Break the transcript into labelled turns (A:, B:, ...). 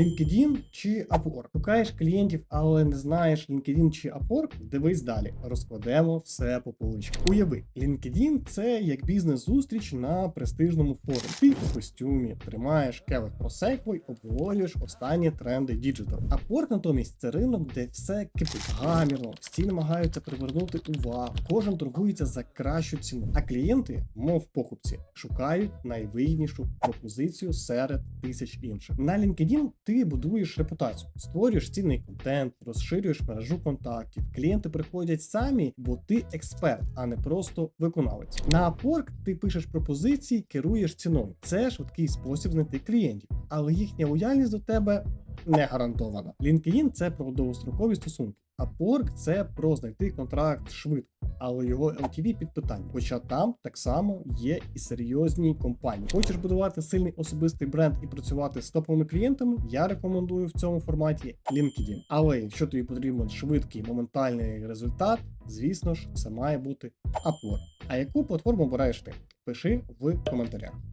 A: LinkedIn чи Upwork. Шукаєш клієнтів, але не знаєш LinkedIn чи Upwork? Дивись далі. Розкладемо все по поличкам. Уяви, LinkedIn – це як бізнес-зустріч на престижному форумі. Ти у костюмі тримаєш келих просеко й обговорюєш останні тренди діджитал. Upwork натомість це ринок, де все кипить гамірно, всі намагаються привернути увагу. Кожен торгується за кращу ціну. А клієнти, мов покупці, шукають найвигіднішу пропозицію серед тисяч інших. На LinkedIn ти будуєш репутацію, створюєш цінний контент, розширюєш мережу контактів. Клієнти приходять самі, бо ти експерт, а не просто виконавець. На Upwork ти пишеш пропозиції, керуєш ціною. Це швидкий спосіб знайти клієнтів, але їхня лояльність до тебе не гарантована. LinkedIn – це про довгострокові стосунки. Upwork – це про знайти контракт швидко, але його LTV під питанням. Хоча там так само є і серйозні компанії. Хочеш будувати сильний особистий бренд і працювати з топовими клієнтами? Я рекомендую в цьому форматі LinkedIn. Але якщо тобі потрібен швидкий моментальний результат, звісно ж, це має бути Upwork. А яку платформу обираєш ти? Пиши в коментарях.